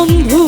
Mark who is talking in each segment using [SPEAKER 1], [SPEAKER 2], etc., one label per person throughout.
[SPEAKER 1] বন্ধু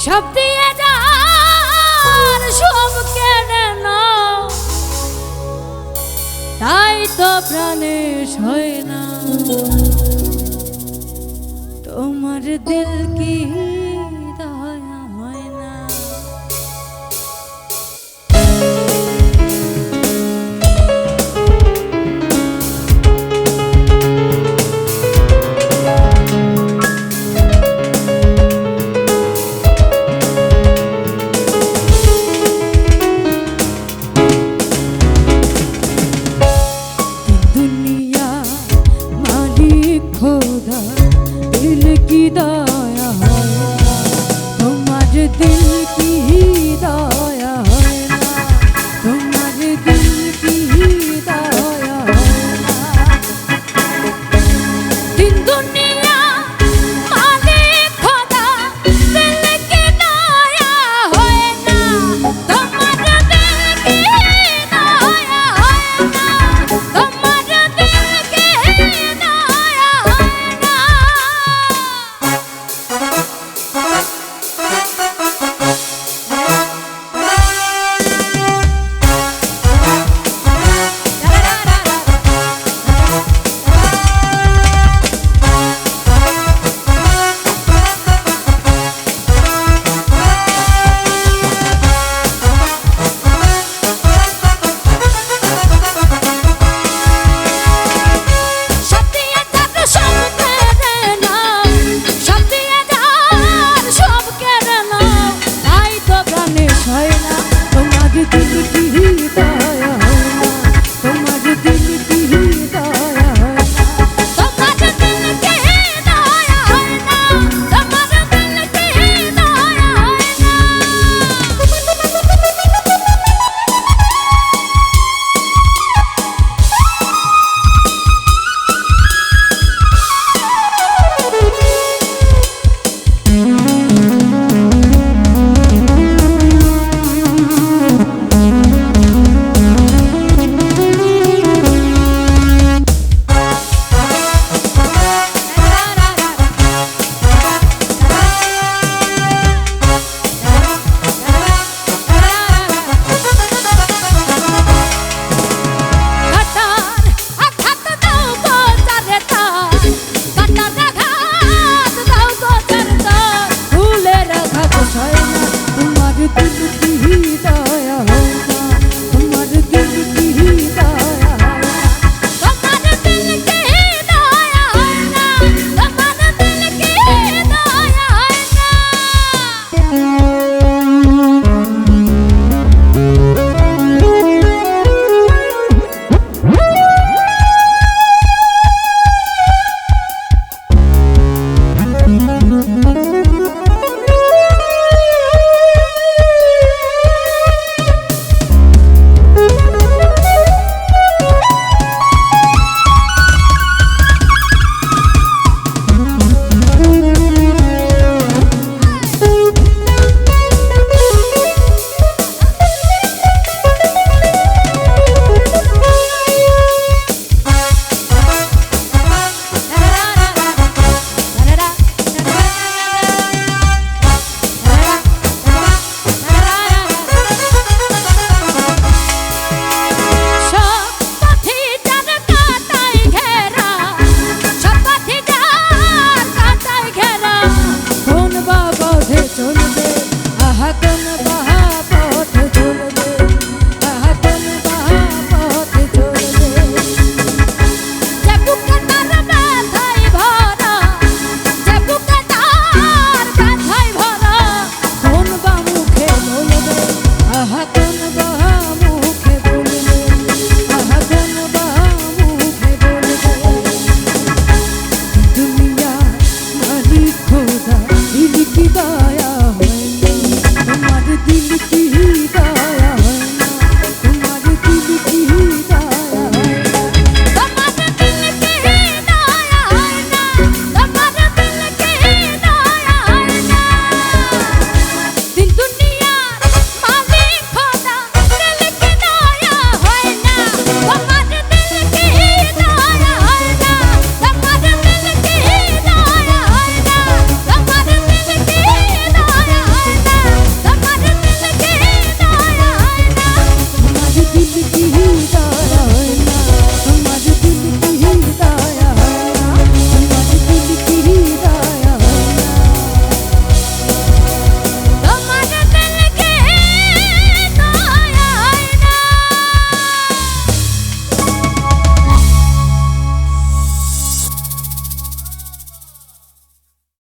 [SPEAKER 1] সব দিয়ে যার সব কেনে না তাই তো প্রাণে হয় না তোমার দিল কি